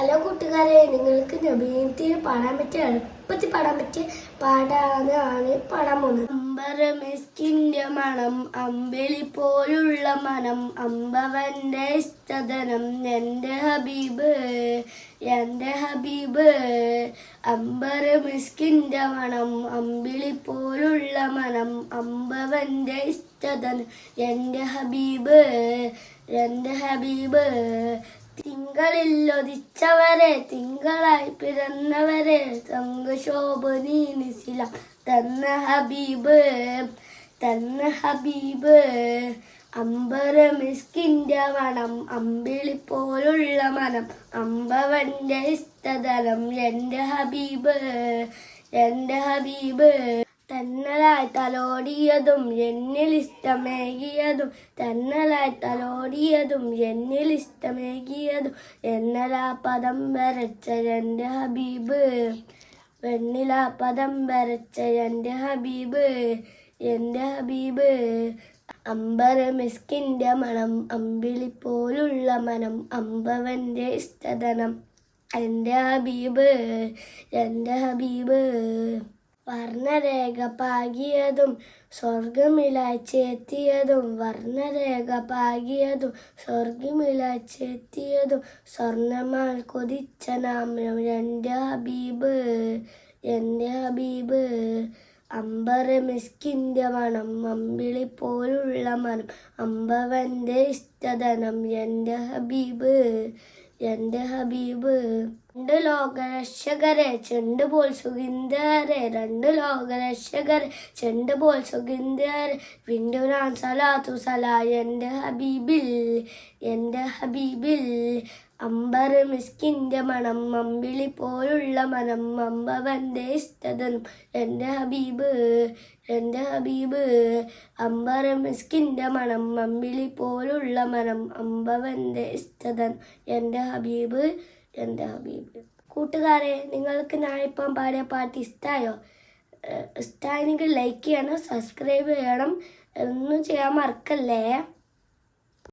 Hello കൂട്ടുകാരെ നിങ്ങൾക്ക് നബീനത്തിൽ പാടാൻ പറ്റിയ എളുപ്പത്തിൽ പാടാൻ പറ്റിയ പാടാനാണ് പാടാൻ പോകുന്നത്. അമ്പരമിസ്കിന്റെ മണം അമ്പിളി പോലുള്ള മണം അമ്പവന്റെ ഇഷ്ടതനം എന്റെ ഹബീബ് എന്റെ ഹബീബ്. അമ്പരമിസ്കിന്റെ മണം അമ്പിളി പോലുള്ള മണം അമ്പവന്റെ ഇഷ്ടതനം എന്റെ ഹബീബ് എന്റെ ഹബീബ്. തിങ്കളിൽ ഒതിച്ചവരെ തിങ്കളായി പിറന്നവരെ തങ്കശോഭനി നിസില തന്ന ഹബീബ് തന്ന ഹബീബ് അമ്പര മിസ്കിന്റെ മണം അമ്പിളി പോലുള്ള മനം. അമ്പവന്റെ ഇഷ്ടതലം എന്റെ ഹബീബ് എന്റെ ഹബീബ്. തന്നലായി തലോടിയതും എന്നിൽ ഇഷ്ടമേകിയതും തന്നലായി തലോടിയതും എന്നിൽ ഇഷ്ടമേകിയതും എന്നലാ പദം വരച്ച എന്റെ ഹബീബ് വെണ്ണിലാ പദം വരച്ച എന്റെ ഹബീബ് എന്റെ ഹബീബ്. അമ്പർ മിസ്കിന്റെ മണം അമ്പിളി പോലുള്ള മനം അമ്പവന്റെ ഇഷ്ടധനം എന്റെ ഹബീബ് എന്റെ ഹബീബ്. വർണരേഖ പാകിയതും സ്വർഗമിലാച്ചെത്തിയതും വർണരേഖ പാകിയതും സ്വർഗമിലാച്ചെത്തിയതും സ്വർണമാൽ കൊതിച്ച നാമം എന്റെ ഹബീബ് എന്റെ ഹബീബ്. അമ്പര മിസ്കിന്റെ മണം അമ്പിളി പോലുള്ള മനം അമ്പവന്റെ ഇഷ്ടധനം എന്റെ ഹബീബ്. എന്റെ ഹബീബ് രണ്ട് ലോകരക്ഷകരെ ചെണ്ട് പോൽ സുഗിന്ദരെ രണ്ട് ലോകരക്ഷകരെ ചെണ്ട് പോൽ സുഗിന്ദരെ. വിണ്ടുരാൻ സലാത്തു സലാ എന്റെ ഹബീബിൽ എന്റെ ഹബീബിൽ. അമ്പർ മിസ്കിന്റെ മണം അമ്പിളി പോലുള്ള മനം അമ്പവന്റെ ഇഷ്ടതും എന്റെ ഹബീബ് എന്റെ ഹബീബ്. അമ്പർ മിസ്കിന്റെ മണം അമ്പിളി പോലുള്ള മനം അമ്പവന്റെ ഇഷ്ടതൻ എന്റെ ഹബീബ് എന്റെ ഹബീബ്. കൂട്ടുകാരെ നിങ്ങൾക്ക് ഞാനിപ്പം പാടിയ പാട്ട് ഇഷ്ടമായോ ഇഷ്ടമായെങ്കിൽ ലൈക്ക് ചെയ്യണം സബ്സ്ക്രൈബ് ചെയ്യണം. ഒന്നും ചെയ്യാൻ മറക്കല്ലേ?